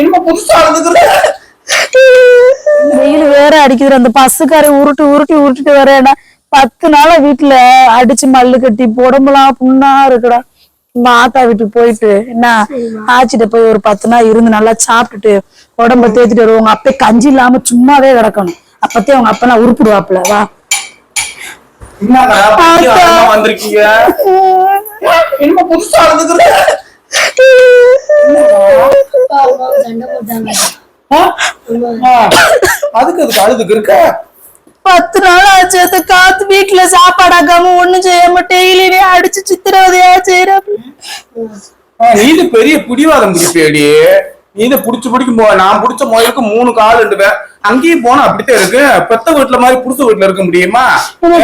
இன்னும் புதுசா இருந்துக்குற வெயில் வேற அடிக்குது அந்த பஸ்ஸுக்காரை உருட்டு உருட்டி உருட்டிட்டு வரேடா பத்து நாளா வீட்டுல அடிச்சு மல்லு கட்டி உடம்புலாம் புண்ணா இருக்குடா. ஆத்தா வீட்டுக்கு போயிட்டு என்ன ஆச்சிட்ட போய் ஒரு பத்து நாள் இருந்து நல்லா சாப்பிட்டுட்டு உடம்ப தேத்திட்டு வருவோம். உங்க அப்பே கஞ்சி இல்லாம சும்மாவே கிடக்கணும். அப்பத்தே உங்க அப்பெல்லாம் உருப்பிடுவாப்புல. வா. வந்திருக்கீங்க? இன்னும் புதுசா இருந்துக்குற அதுக்கு அதுக்கு அழுதுக்கு இருக்க? பத்து நாள் ஆச்சு காத்து வீட்டுல சாப்பாடாக்காம ஒண்ணும் செய்யாம டெய்லியே அடிச்சு சித்திரவதையா செய்யறாப்புல ஆ, நீது பெரிய பிடிவாதம் பிடிப்பேடி நீத புடிச்சு பிடிக்கும் போ நான் புடிச்ச முயலுக்கு மூணு கால் இருந்துவேன் அங்கேயும் போனா அப்படித்தான் இருக்கு. பெத்த வீட்டுல மாதிரி புடிச்ச வீட்டுல இருக்க முடியுமா?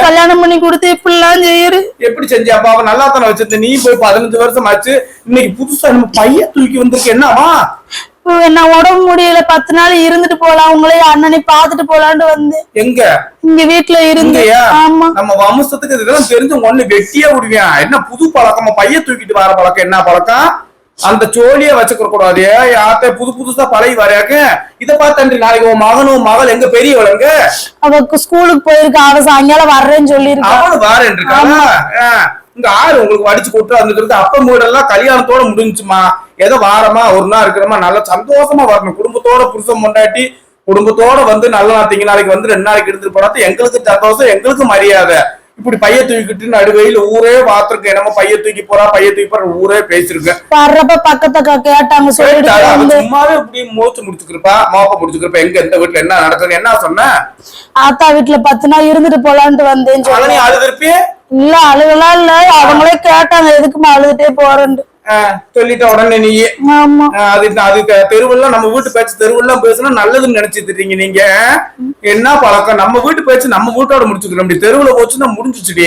கல்யாணம் பண்ணி கொடுத்து இப்படிலாம் செய்யறு எப்படி செஞ்ச அப்பா? அவன் நல்லா தானே வச்சிருந்த. நீ போய் பதினஞ்சு வருஷம் ஆச்சு இன்னைக்கு புதுசா நம்ம பையன் தூக்கி வந்திருக்கு. என்னவா நான் உடம்பு முடியல. பத்து நாள் இருந்துட்டு போலாம் உங்களே அண்ணனை பாத்துட்டு போலான்னு வந்து எங்க? இங்க வீட்டுல இருந்து. ஆமா. நம்ம வம்சத்துக்கு இதெல்லாம் தெரிஞ்சு ஒண்ணு வெட்டியே விடுவேன் என்ன புது பழக்கமா? பைய தூக்கிட்டு வர பழக்கம். என்ன பழக்கம்? அந்த சோழிய வச்சுக்க கூடாது யார்ட்ட புது புதுசா பழகி வரையாக்க இத பார்த்து நாளைக்கு உன் மகனும் மகள் எங்க பெரியவளங்க அவ ஸ்கூலுக்கு போயிருக்கா அவ சாயங்காலம் வர்றேன்னு சொல்லியிருக்கா. அவனு வாரேன் இங்க ஆறு உங்களுக்கு வடிச்சு கொடுத்து வந்துக்கிறது அப்ப வீடெல்லாம் கல்யாணத்தோட முடிஞ்சுமா? ஏதோ வாரமா ஒரு நாள் இருக்கிறமா நல்லா சந்தோஷமா வரணும். குடும்பத்தோட புருஷன் முண்டாட்டி குடும்பத்தோட வந்து நல்ல நாள் நாளைக்கு வந்து ரெண்டு நாளைக்கு எடுத்துட்டு போனா எங்களுக்கு சந்தோஷம் எங்களுக்கு மரியாதை. இப்படி பைய தூக்கிட்டு நடுவையில் ஊரே பாத்துருக்கு என்னமோ பைய தூக்கி போறா பைய தூக்கி போற ஊரே பேசிருக்கு வர்றப்ப பக்கத்தக்கா கேட்டாங்க சொல்லிட்டு சும்மாவே இப்படி மூச்சு முடிச்சுக்கிருப்பா மோப்ப முடிச்சுக்கிருப்பா. எங்க எந்த வீட்டுல என்ன நடக்குது என்ன சொன்ன? ஆத்தா வீட்டுல பத்து நாள் இருந்துட்டு போலான்ட்டு அவனே அழுதுருப்பியே? இல்ல அழுகலாம் இல்ல அவங்களே கேட்டாங்க எதுக்குமா அழுதுட்டே போறேன்ட்டு. சொல்லிட்ட உடனே நீயே. அது அது தெருவெல்லாம் நம்ம வீட்டு பேச்சு தெருவெல்லாம் பேசுனா நல்லதுன்னு நினைச்சிட்டு நீங்க. என்ன பழக்கம்? நம்ம வீட்டு பேச்சு நம்ம வீட்டோட முடிச்சுக்கிறோம். இப்படி தெருவுல போச்சுன்னா முடிஞ்சுச்சுடி.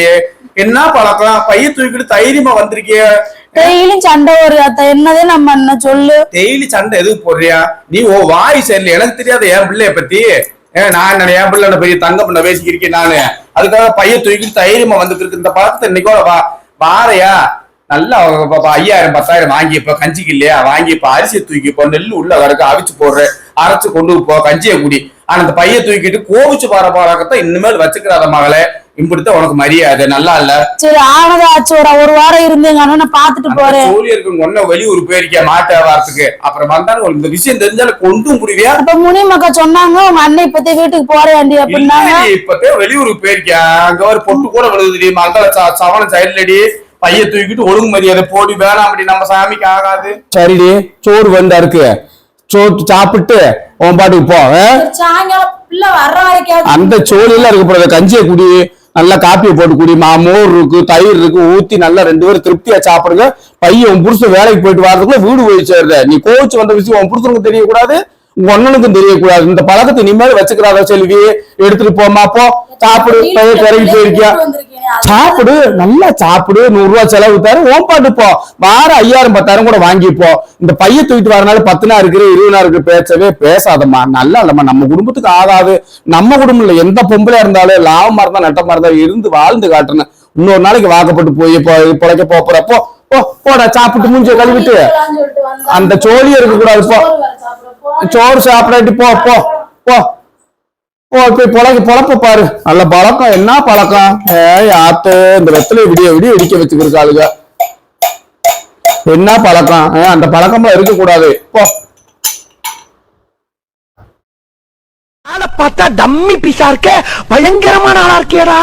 என்ன பழக்கம்? பைய தூக்கிட்டு தைரியமா வந்திருக்கிய? டெய்லியும் சண்டை ஒரு அத்தை. என்னதே நம்ம அண்ணன்? சொல்லு. டெய்லி சண்டை எதுக்கு போடுறியா? நீ ஓ வாய் சரியில்லை எனக்கு தெரியாத என் பிள்ளைய பத்தி. நான் என்ன என் பிள்ளை பெரிய தங்க பண்ண பேசிக்கிருக்கேன் நானு. அதுக்காக பைய தூக்கிட்டு தைரியமா வந்துருக்கு இந்த பழக்கத்தை இன்னைக்கோட வா வாரையா? நல்லா ஐயாயிரம் பத்தாயிரம் வாங்கி இப்ப கஞ்சிக்கு இல்லையா? வாங்கி இப்ப அரிசியை தூக்கி போ நெல் உள்ள வரைக்கும் அவிச்சு போடுற அரைச்சு கொண்டு போ கஞ்சியை குடி. ஆனா இந்த பைய தூக்கிட்டு கோவிச்சு பாற பழக்கத்தை இனிமேல் வச்சுக்கிறாத மகளே இப்படித்தான் உனக்கு மரியாதை. நல்லா இல்ல? சரி ஆனதா ஆச்சு ஒரு வாரம் இருந்து எங்க அண்ணனை பாத்துட்டு போறேன். சூரியருக்கு ஒன்ன வெளியூர் போயிருக்கியா மாட்ட வாரத்துக்கு அப்புறம் வந்தாலும் இந்த விஷயம் தெரிஞ்சாலும் கொண்டும் முடிவியா அப்ப முனிமக்கா சொன்னாங்க உங்க அண்ணன் இப்பத்தே வீட்டுக்கு போறேன்டி அப்படின்னாங்க. இல்லடி, இப்பத்தே வெளியூருக்கு போயிருக்கியா? அங்க ஒரு பொட்டு கூட விழுதுடி மங்கள ச- சவண சைடுலடி பைய தூக்கிட்டு ஒழுங்கு மரியாதை போடி வேணாம் அப்படி நம்ம சாமிக்கு ஆகாது. சரிடி சோறு வந்தா இருக்கு சோறு சாப்பிட்டு உன் பாட்டுக்கு போ அந்த சோறு எல்லாம் இருக்கு போறது கஞ்சியை குடி நல்லா காப்பியை போட்டு குடி மா மோர் இருக்கு தயிர் இருக்கு ஊத்தி நல்லா ரெண்டு பேரும் திருப்தியா சாப்பிடுங்க. பையன் உன் புருஷன் வேலைக்கு போயிட்டு வரதுக்குள்ள வீடு போய் சேர்ற நீ கோவிச்சு வந்த விஷயம் உன் புருஷனுக்கு தெரியக்கூடாது உங்க அண்ணனுக்கும் தெரியக்கூடாது. இந்த பழக்கத்தை இனிமேல் வச்சுக்கிறாத செல்வி. எடுத்துட்டு போமா போ. சாப்பிடு பையன் பிறகு போயிருக்கியா? சாப்பிடு நல்லா சாப்பிடு நூறு ரூபாய் செலவு தரும் ஓம்பாட்டு போ. வாரம் ஐயாயிரம் பத்தாயிரம் கூட வாங்கிப்போ. இந்த பைய தூக்கிட்டு வரனால பத்து நாள் இருக்கு இருபது இருக்கு பேசவே பேசாதம்மா. நல்லா இல்லம்மா. நம்ம குடும்பத்துக்கு ஆகாது. நம்ம குடும்பம் இல்ல. எந்த பொம்பளையா இருந்தாலும் லாபமா இருந்தா நட்டமா இருந்தா இருந்து வாழ்ந்து காட்டுறேன் இன்னொரு நாளைக்கு வாக்கப்பட்டு போய் பிழைக்க போறப்போ ஓ போடா சாப்பிட்டு மூஞ்சிய கழுவிட்டு. அந்த சோழியே இருக்க கூடாது போ. சோறு சாப்பிடாட்டி போ போ போ. போய் பொழக்க பொழப்ப பாரு. நல்ல பழக்கம். என்ன பழக்கம்? ஏய் ஆத்து இந்த வெத்தலை விடிய விடிய இடிக்க வச்சுக்கிருக்காளுங்க என்ன பழக்கம்? அந்த பழக்கம்லாம் இருக்க கூடாது போ பார்த்தா டம்மி பிசா இருக்க. பயங்கரமான ஆளா இருக்கேடா